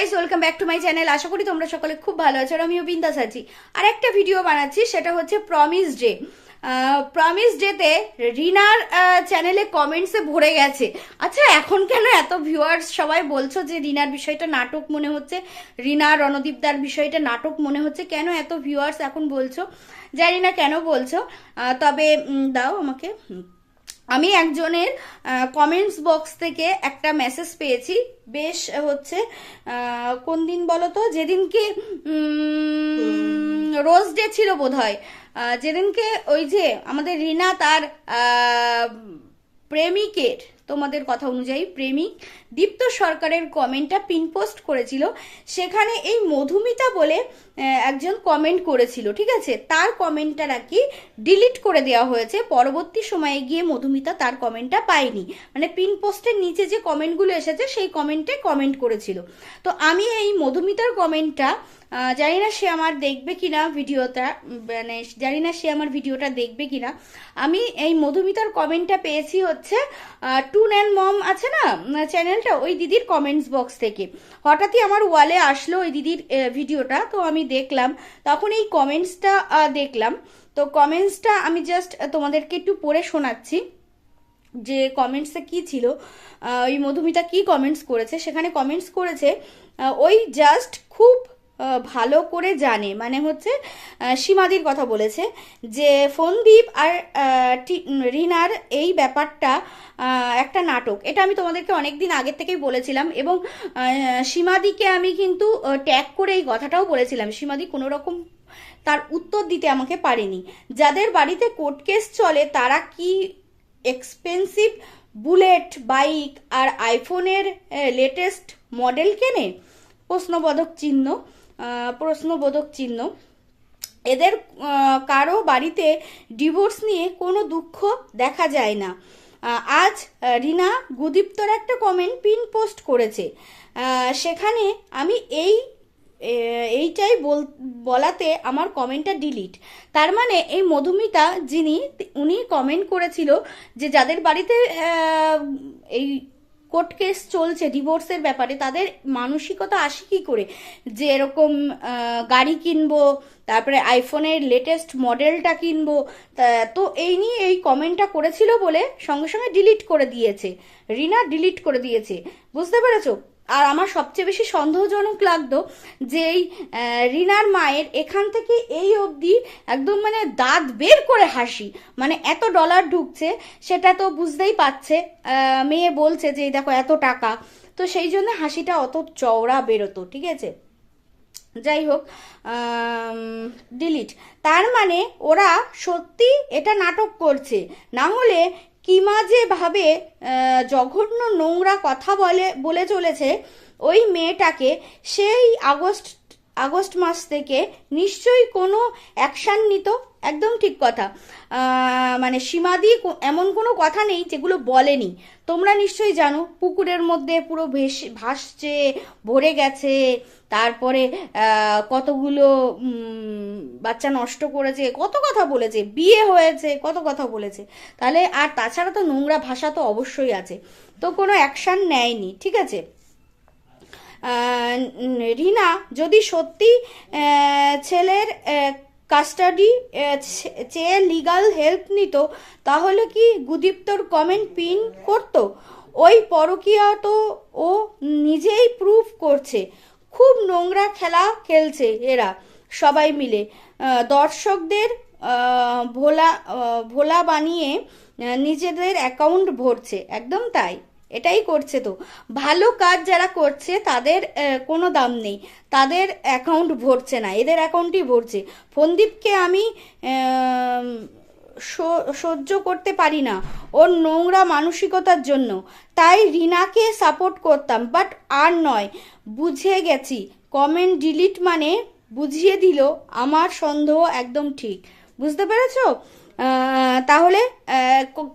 Guys welcome back to my channel আশা করি তোমরা সকলে খুব ভালো আছো আর আমিও বিন্দাস আছি। আর একটা ভিডিও বানাচ্ছি, সেটা হচ্ছে প্রমিস ডে প্রমিস ডেতে রিনার চ্যানেলে কমেন্টসে ভরে গেছে। আচ্ছা এখন কেন এত ভিউয়ার্স সবাই বলছো যে রিনার বিষয়টা নাটক মনে হচ্ছে? রিনা রণদীপদার বিষয়টা নাটক মনে হচ্ছে? কেন এত ভিউয়ার্স এখন বলছো? জানি না কেন বলছো। তবে দাও আমাকে। আমি একজনের কমেন্টস বক্স থেকে একটা মেসেজ পেয়েছি। বেশ হচ্ছে কোন দিন বলো তো যেদিনকে রোজ ডে ছিল বোধ হয় যেদিনকে ওই যে আমাদের রিনা তার প্রেমিকের তোমাদের কথা অনুযায়ী প্রেমিক দীপ্ত সরকারের কমেন্টটা পিন পোস্ট করেছিল। সেখানে এই মধুমিতা বলে একজন কমেন্ট করেছিল, ঠিক আছে? তার কমেন্টটা নাকি ডিলিট করে দেওয়া হয়েছে। পরবর্তী সময়ে গিয়ে মধুমিতা তার কমেন্টটা পায়নি। মানে পিন পোস্টের নিচে যে কমেন্টগুলো এসেছে, সেই কমেন্টে কমেন্ট করেছিল। তো আমি এই মধুমিতার কমেন্টটা জানি না সে আমার দেখবে কিনা ভিডিওটা মানে জানি না সে আমার ভিডিওটা দেখবে কিনা। আমি এই মধুমিতার কমেন্টটা পেয়েছি হচ্ছে টুন অ্যান্ড মম আছে না? চ্যানেলটা ওই দিদির কমেন্টস বক্স থেকে। হঠাৎই আমার ওয়ালে আসলো ওই দিদির ভিডিওটা তো আমি দেখলাম। তখন এই কমেন্টসটা দেখলাম। তো কমেন্টসটা আমি জাস্ট তোমাদেরকে একটু পড়ে শোনাচ্ছি। যে কমেন্টসে কি ছিল? ওই মধুমিতা কি কমেন্টস করেছে? সেখানে কমেন্টস করেছে ওই জাস্ট খুব ভালো করে জানে। মানে হচ্ছে সীমাদির কথা বলেছে যে ফোনদীপ আর রিনার এই ব্যাপারটা একটা নাটক। এটা আমি তোমাদেরকে অনেক দিন আগের থেকেই বলেছিলাম এবং সীমাদিকে আমি কিন্তু ট্যাগ করে এই কথাটাও বলেছিলাম। সীমাদি কোনো রকম তার উত্তর দিতে আমাকে পারেনি। যাদের বাড়িতে কোর্ট কেস চলে, তারা কি এক্সপেন্সিভ বুলেট বাইক আর আইফোনের লেটেস্ট মডেল কেনে? প্রশ্নবোধক চিহ্ন। প্রশ্নবোধক চিহ্ন। এদের কারও বাড়িতে ডিভোর্স নিয়ে কোনো দুঃখ দেখা যায় না। আজ রিনা গুদীপ্তর একটা কমেন্ট পিন পোস্ট করেছে। সেখানে আমি এই এইটাই বল, বলাতে আমার কমেন্টটা ডিলিট তার মানে এই মধুমিতা যিনি, উনি কমেন্ট করেছিল যে যাদের বাড়িতে এই কোর্ট কেস চলছে ডিভোর্সের ব্যাপারে, তাদের মানসিকতা আসে কী করে? যে এরকম গাড়ি কিনবো, তারপরে আইফোনের লেটেস্ট মডেলটা কিনবো, তো এই নিয়ে এই কমেন্টটা করেছিল বলে সঙ্গে সঙ্গে ডিলিট করে দিয়েছে। রিনা ডিলিট করে দিয়েছে। বুঝতে পেরেছ? আর আমার সবচেয়ে বেশি সন্দেহজনক লাগতো যে এই রিনার মায়ের এখান থেকে এই অবধি একদম মানে দাঁত বের করে হাসি। মানে এত ডলার ঢুকছে, সেটা তো বুঝতেই পারছে। মেয়ে বলছে যে দেখো, এত টাকা। তো সেই জন্য হাসিটা অত চওড়া বেরোতো, ঠিক আছে? যাই হোক ডিলিট তার মানে ওরা সত্যি এটা নাটক করছে। না হলে কিমা যেভাবে জঘন্য নোংরা কথা বলে বলে চলেছে ওই মেয়েটাকে সেই আগস্ট আগস্ট মাস থেকে নিশ্চয়ই কোনো অ্যাকশান নিত। একদম ঠিক কথা। মানে সীমাদি এমন কোনো কথা নেই যেগুলো বলেনি। তোমরা নিশ্চয়ই জানো, পুকুরের মধ্যে পুরো ভেস ভাসছে, ভরে গেছে। তারপরে কতগুলো বাচ্চা নষ্ট করেছে। কত কথা বলেছে, বিয়ে হয়েছে, কত কথা বলেছে। তাহলে আর তাছাড়া তো নোংরা ভাষা তো অবশ্যই আছে। তো কোনো অ্যাকশান নেয়নি, ঠিক আছে? রিনা, যদি সত্যি ছেলের কাস্টাডি চেয়ে লিগাল হেল্প নিত, তাহলে কি গুদীপ্তর কমেন্ট পিন করত? ওই পরকীয়া তো ও নিজেই প্রুফ করছে। খুব নোংরা খেলা খেলছে এরা সবাই মিলে। দর্শকদের ভোলা ভোলা বানিয়ে নিজেদের অ্যাকাউন্ট ভরছে। একদম তাই। এটাই করছে তো। ভালো কাজ যারা করছে, তাদের কোনো দাম নেই। তাদের অ্যাকাউন্ট ভরছে না, এদের অ্যাকাউন্টই ভরছে। ফন্দীপকে আমি সহ্য করতে পারি না, ওর নোংরা মানসিকতার জন্য। তাই রিনাকে সাপোর্ট করতাম বাট আর নয়, বুঝে গেছি। কমেন্ট ডিলিট মানে বুঝিয়ে দিল, আমার সন্দেহ একদম ঠিক। বুঝতে পেরেছ? তাহলে আহ, ক-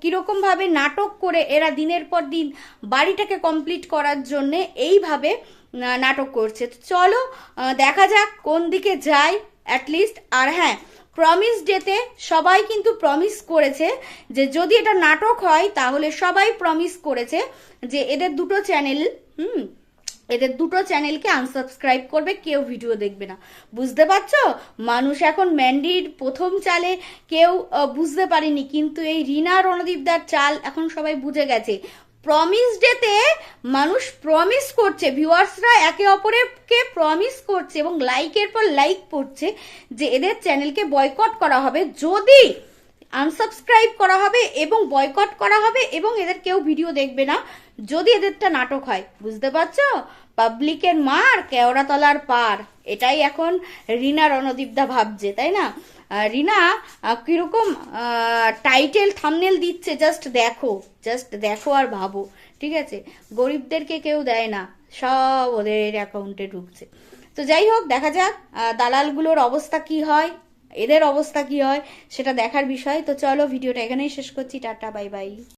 নাটক করে এরা দিনের পর দিন বাড়িটাকে কমপ্লিট করার জন্যে এইভাবে নাটক করছে। চলো দেখা যাক কোন দিকে যায় অ্যাটলিস্ট আর হ্যাঁ প্রমিস ডেতে সবাই কিন্তু প্রমিস করেছে যে যদি এটা নাটক হয় তাহলে সবাই প্রমিস করেছে যে এদের দুটো চ্যানেল হুম এদের দুটো চ্যানেলকে আনসাবস্ক্রাইব করবে, কেউ ভিডিও দেখবে না। বুঝতে পারছ? মানুষ এখন ম্যান্ডির প্রথম চালে কেউ বুঝতে পারেনি, কিন্তু এই রিনা রণদীপদার চাল এখন সবাই বুঝে গেছে। প্রমিস ডেতে মানুষ প্রমিস করছে ভিউয়ার্সরা একে অপরকে প্রমিস করছে এবং লাইকের পর লাইক পড়ছে যে এদের চ্যানেলকে বয়কট করা হবে। যদি আনসাবস্ক্রাইব করা হবে এবং বয়কট করা হবে এবং এদের কেউ ভিডিও দেখবে না। যদি এদেরটা নাটক হয়, বুঝতে পারছ? পাবলিকের মার কেওড়াতলার পার। এটাই এখন রিনা রণদীপদা ভাবছে, তাই না? রিনা কীরকম টাইটেল থামনেল দিচ্ছে জাস্ট দেখো জাস্ট দেখো আর ভাবো, ঠিক আছে? গরিবদেরকে কেউ দেয় না, সব ওদের অ্যাকাউন্টে ঢুকছে। তো যাই হোক, দেখা যাক দালালগুলোর অবস্থা কি হয়। এদের অবস্থা কি হয় সেটা দেখার বিষয়। তো চলো ভিডিওটা এখানেই শেষ করছি। Tata, bye bye.